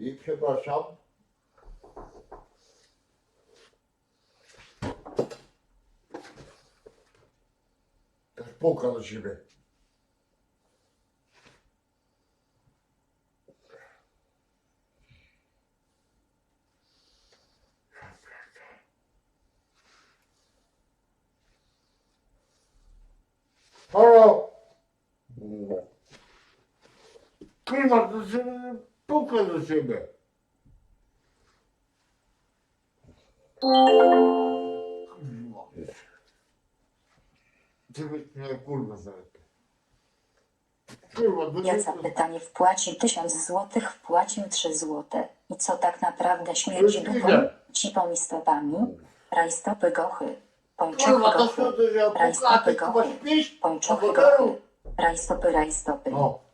I przepraszam. To spółka do siebie. Halo! To spółka do siebie. Kurwa. Byś mnie kurwa zalepił. Kurwa, to Jaca pytanie wpłacił 1000 złotych, wpłacił 3 złote. I co tak naprawdę śmierdzi dupą? Cipą i stopami? Rajstopy gochy. Pończochy Kurwa, to gochy. co ty, że Rajstopy pukaty, kurwa, gochy. śpisz? Pończochy gochy. Rajstopy, rajstopy. O.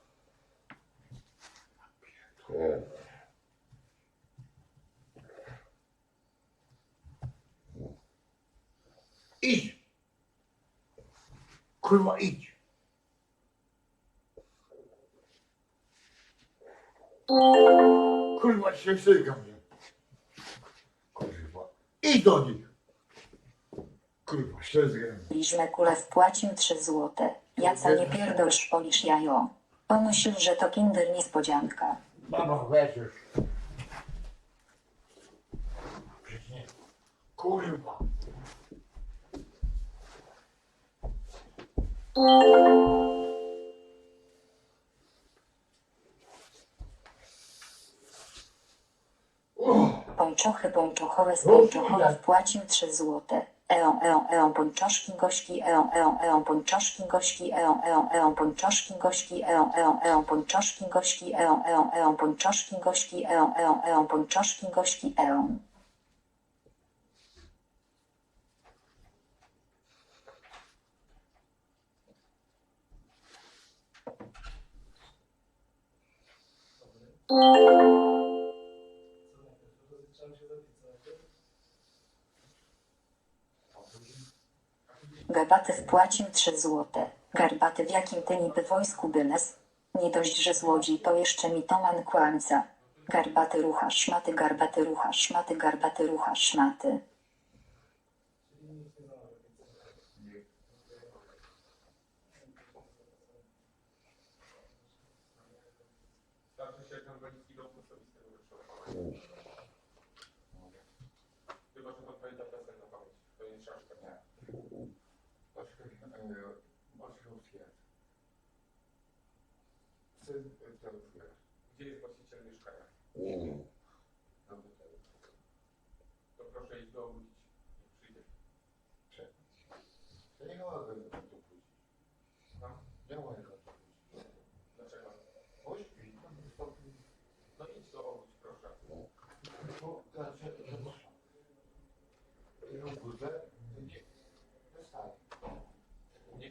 Idź. Kurwa, idź. Kurwa, się mnie. Kurwa. Idź do nich. Kurwa, się zgadzam. Liżme kule wpłacił 3 złote. Jaca nie pierdol szpolisz jajo. Pomyśl, że to kinder niespodzianka. Mama, weź już. Przecież nie. Kurwa. Uff. Pończochy pończochowe z pończochowe wpłacił 3 złote. Eą, eą, eą, pończoszki gośki, eą, eą, eą, pończoszki gośki, eą, eą, eą, pończoszki gośki, eą, eą, eą, pończoszki gośki, eą, eą, eą, pończoszki gośki, eą, eą, eą, pończoszki gośki, eą. Garbaty wpłacił 3 złote. Garbaty w jakim ty niby wojsku byles? Nie dość, że złodziej, to jeszcze mitoman kłamca. Garbaty rucha szmaty, garbaty rucha szmaty, garbaty rucha szmaty.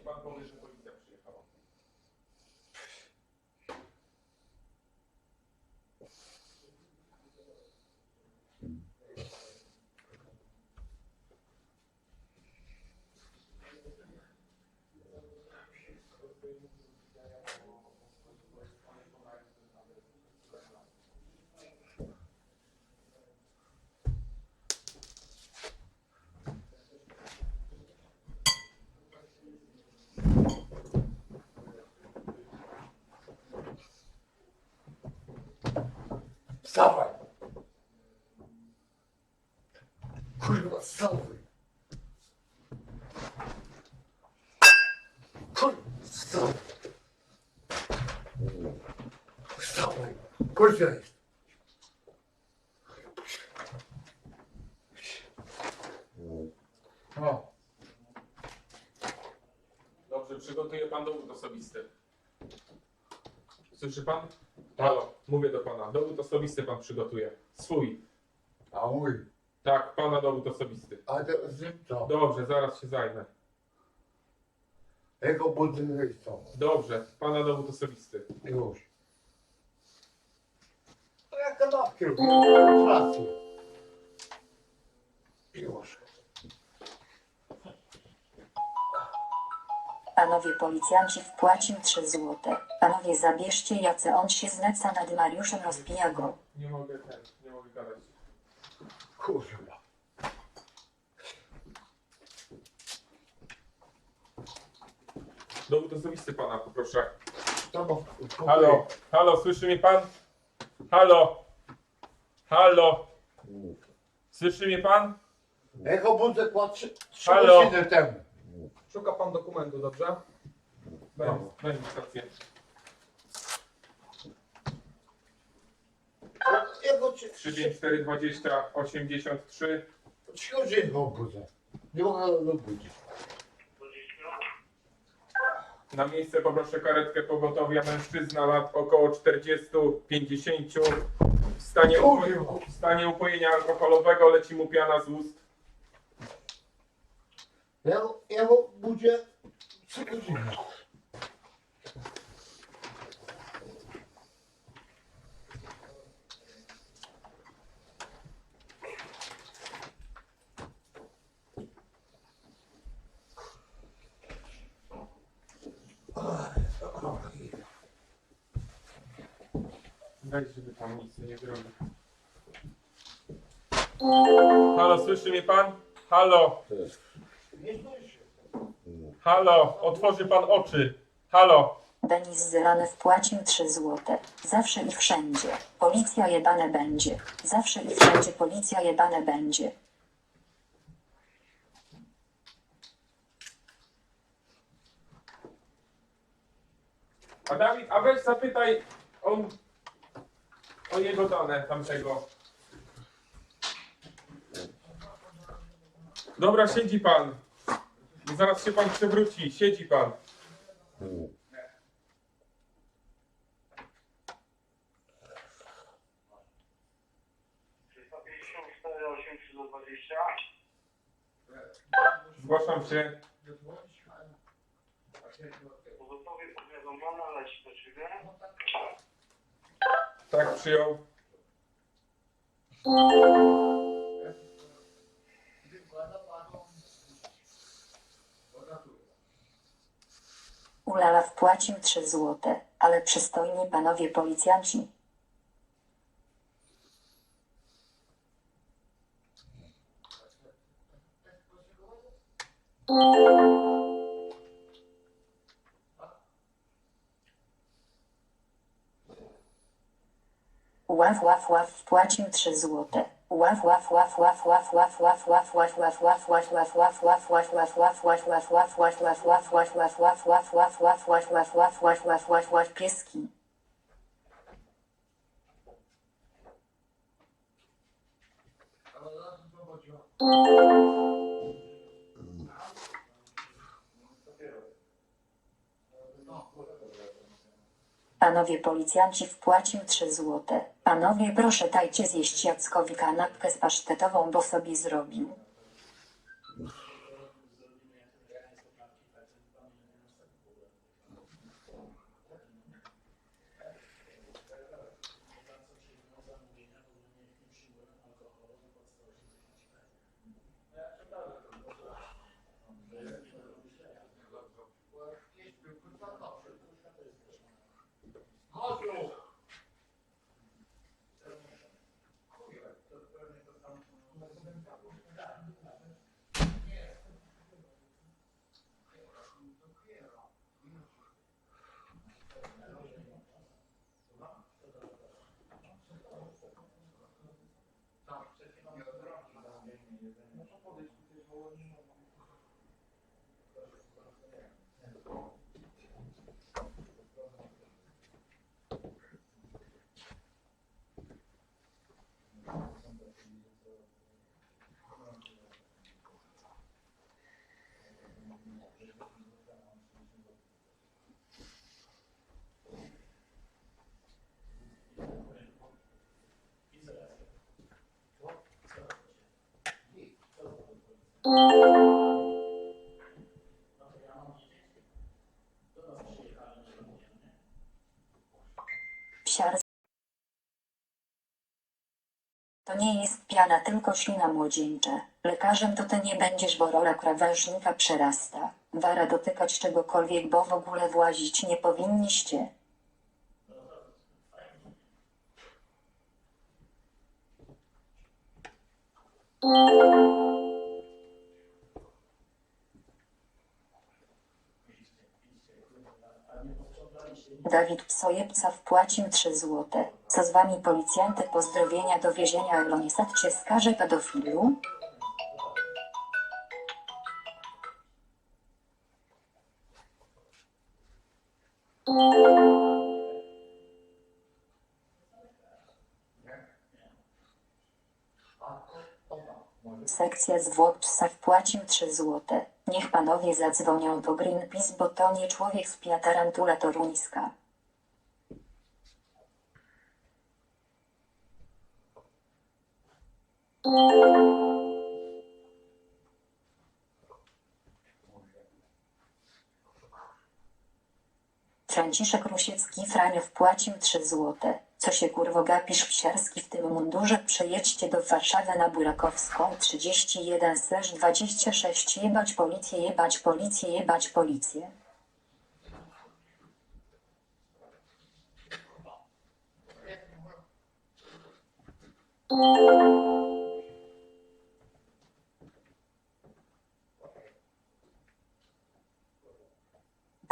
Pan powie, że policja przyjechała. Wstawaj! Kurwa, wstawaj! Kurwa, wstawaj! Wstawaj! Kurwa jest! O, Dobrze, przygotuje pan dowód osobisty. Słyszy pan? Halo, mówię do pana. Dowód osobisty pan przygotuje. Swój. a mój, Tak, pana dowód osobisty. a to z nim co? Dobrze, zaraz się zajmę. Jego budynek co? Dobrze, pana dowód osobisty. Już. A ja kanapki robię. Już. Panowie policjanci wpłacił 3 złote. Panowie zabierzcie jace on się zleca nad Mariuszem rozpija go. Nie mogę ten, nie mogę gadać. Kurwa. Dowód osobisty pana, poproszę. Halo, halo, słyszy mnie pan? Halo, halo, słyszy mnie pan? Echo budzę kładł trzy, trzy Halo. godziny temu. Szuka pan dokumentu, dobrze? Stację. Jego trzy, 35420 83 trzy godziny go budzę. Nie mogę go budzić. Na miejsce poproszę karetkę pogotowia mężczyzna lat około 40-50 w stanie, Kurwa. upo- w stanie upojenia alkoholowego leci mu piana z ust. Ja, ja go budzę trzy godziny. Daj, żeby tam nic nie zrobił. Halo, słyszy mnie pan? Halo. Halo, otworzy pan oczy. Halo. Denis Zylany wpłacił 3 złote. Zawsze i wszędzie. Policja jebane będzie. Zawsze i wszędzie policja jebane będzie. A Dawid, a weź zapytaj on o jego dane tamtego. Dobra, siedzi pan. Zaraz się pan przewróci. Siedzi pan. Zgłaszam się. Pogotowie powiadomione, leci do ciebie. Tak, przyjął. Ulala wpłacił 3 złote. Ale przystojni panowie policjanci. Ław, ław, ław wpłacił 3 złote. pieski Panowie policjanci wpłacił 3 złote. Panowie proszę dajcie zjeść Jackowi kanapkę z pasztetową, bo sobie zrobił. To nie jest piana, tylko ślina młodzieńcza. Lekarzem to ty nie będziesz, bo rola krawężnika przerasta. Wara dotykać czegokolwiek, bo w ogóle włazić nie powinniście. Dawid Psojebca wpłacił 3 złote. Co z wami policjanty pozdrowienia do więzienia Elonisat cię skaże pedofilu? Sekcja zwłok psa wpłacił 3 złote. Niech panowie zadzwonią do Greenpeace, bo to nie człowiek z tarantula toruńska. Franciszek Rusiecki Franio wpłacił 3 złote. Co się kurwo gapisz psiarski w tym mundurze? Przejedźcie do Warszawy na Burakowską 31 26 jebać policję, jebać policję, jebać policję.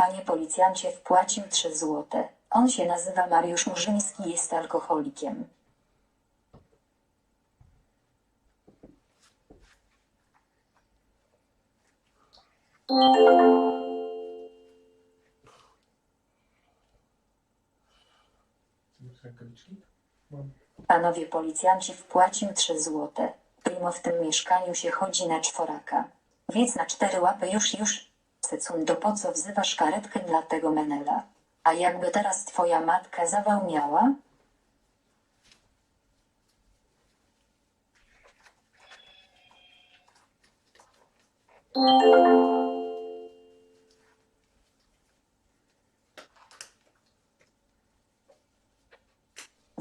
Panie policjancie wpłacił 3 złote. On się nazywa Mariusz Murzyński jest alkoholikiem. Panowie policjanci wpłacił 3 złote. Primo w tym mieszkaniu się chodzi na czworaka. Wiedz na cztery łapy już już. Secundo po co wzywasz karetkę dla tego menela? A jakby teraz twoja matka zawał miała?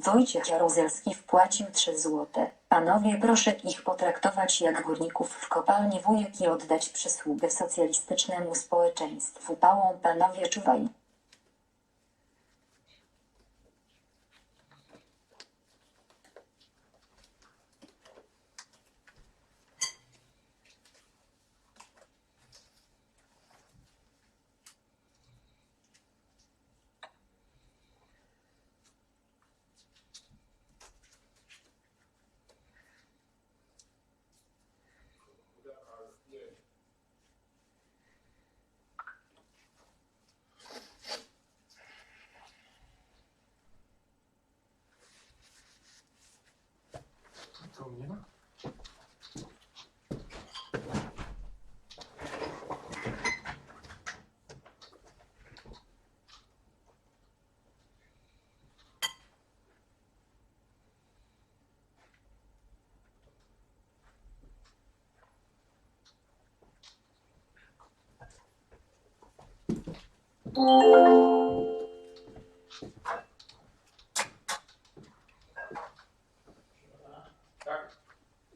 Wojciech Jaruzelski wpłacił 3 złote. Panowie proszę ich potraktować jak górników w kopalni wujek i oddać przysługę socjalistycznemu społeczeństwu. Pałą panowie czuwaj. Co mnie ma? Tak.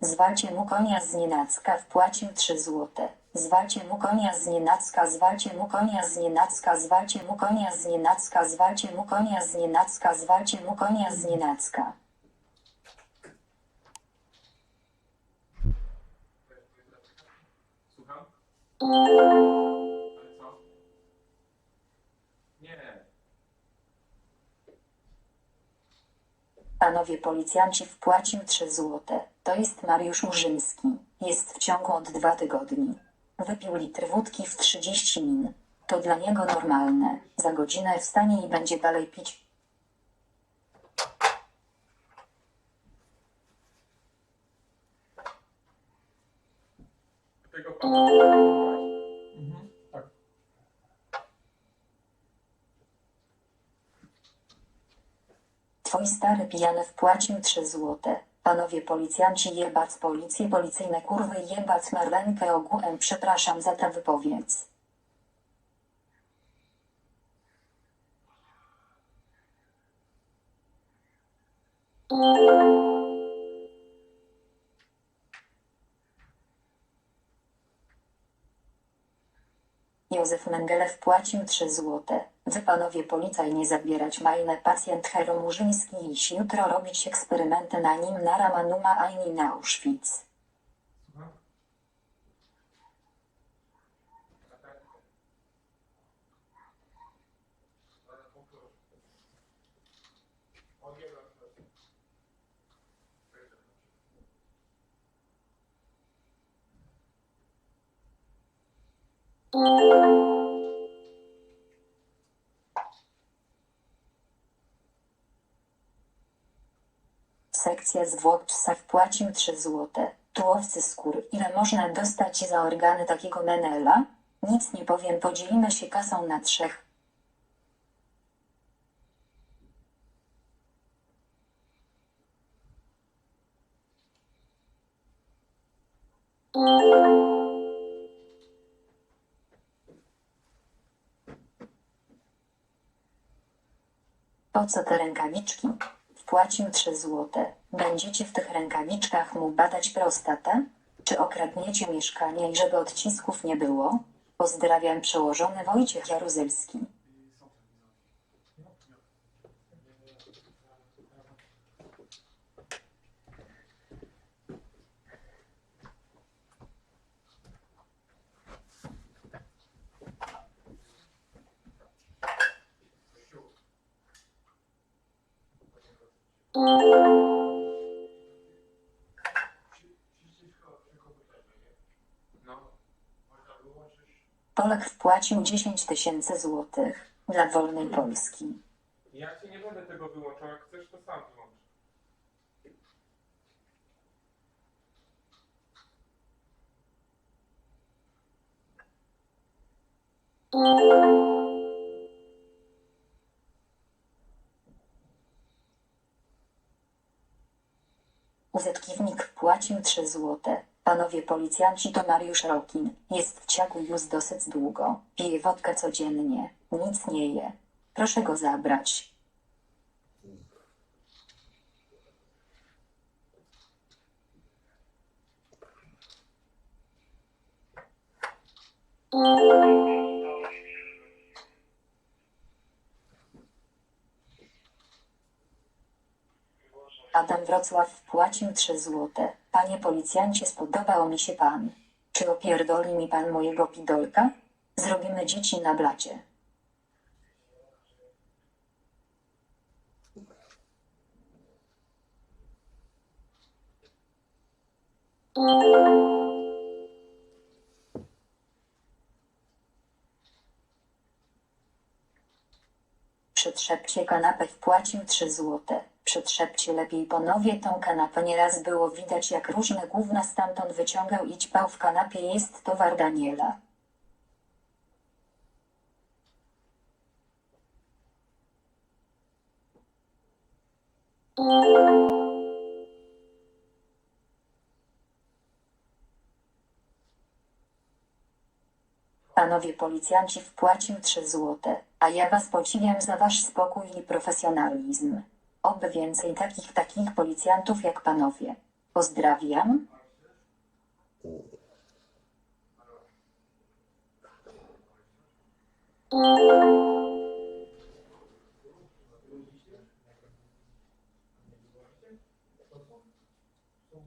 Zwalcie mu konia z nienacka wpłacił 3 złote. Zwalcie mu konia z nienacka, zwalcie mu konia z nienacka, zwalcie mu konia z nienacka, zwalcie mu konia z nienacka, zwalcie mu konia z nienacka. Słucham? Panowie policjanci wpłacił 3 złote. To jest Mariusz Murzyński. Jest w ciągu od dwa tygodni. Wypił litr wódki w 30 min. To dla niego normalne. Za godzinę wstanie i będzie dalej pić. Tego pana. Twój stary pijany wpłacił 3 złote. Panowie policjanci jebać policję, policyjne kurwy jebać Marlenkę ogółem przepraszam za tę wypowiedź. Józef Mengele wpłacił 3 złote. Wy panowie policaj nie zabierać majne pacjent Heromurzyński iść jutro robić eksperymenty na nim na Ramanuma Aini na Auschwitz. Sekcja zwłok psa wpłacił 3 złote. Tułowcy skór, ile można dostać za organy takiego menela? Nic nie powiem, podzielimy się kasą na trzech. Po co te rękawiczki? Wpłacił 3 złote. Będziecie w tych rękawiczkach mu badać prostatę? Czy okradniecie mieszkanie i żeby odcisków nie było? Pozdrawiam przełożony Wojciech Jaruzelski. Polak wpłacił 10 tysięcy złotych dla wolnej Polski. Ja ci nie będę tego wyłączał, jak chcesz to sam wyłącz. Uzetkiwnik wpłacił 3 złote. Panowie policjanci to Mariusz Rokin. Jest w ciagu już dosyć długo. Pije wodkę codziennie. Nic nie je. Proszę go zabrać. Adam Wrocław wpłacił 3 złote. Panie policjancie, spodobał mi się pan. Czy opierdoli mi pan mojego pidolka? Zrobimy dzieci na blacie. Przetrzepcie kanapę wpłacił 3 złote. Przetrzepcie lepiej panowie tą kanapę nieraz było widać jak różne gówna stamtąd wyciągał i ćpał w kanapie jest towar Daniela. Panowie policjanci wpłacił 3 złote, a ja was podziwiam za wasz spokój i profesjonalizm. Oby więcej takich takich policjantów jak panowie. Pozdrawiam.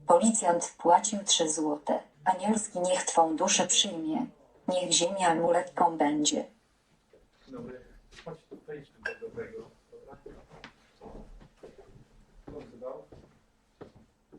Policjant wpłacił 3 złote. Anielski niech twą duszę przyjmie. Niech ziemia mu lekką będzie. Dobry. Chodź tu, wejdź do tego. Dobra? Co ty dał? Cześć, szefu. Wejdź tu.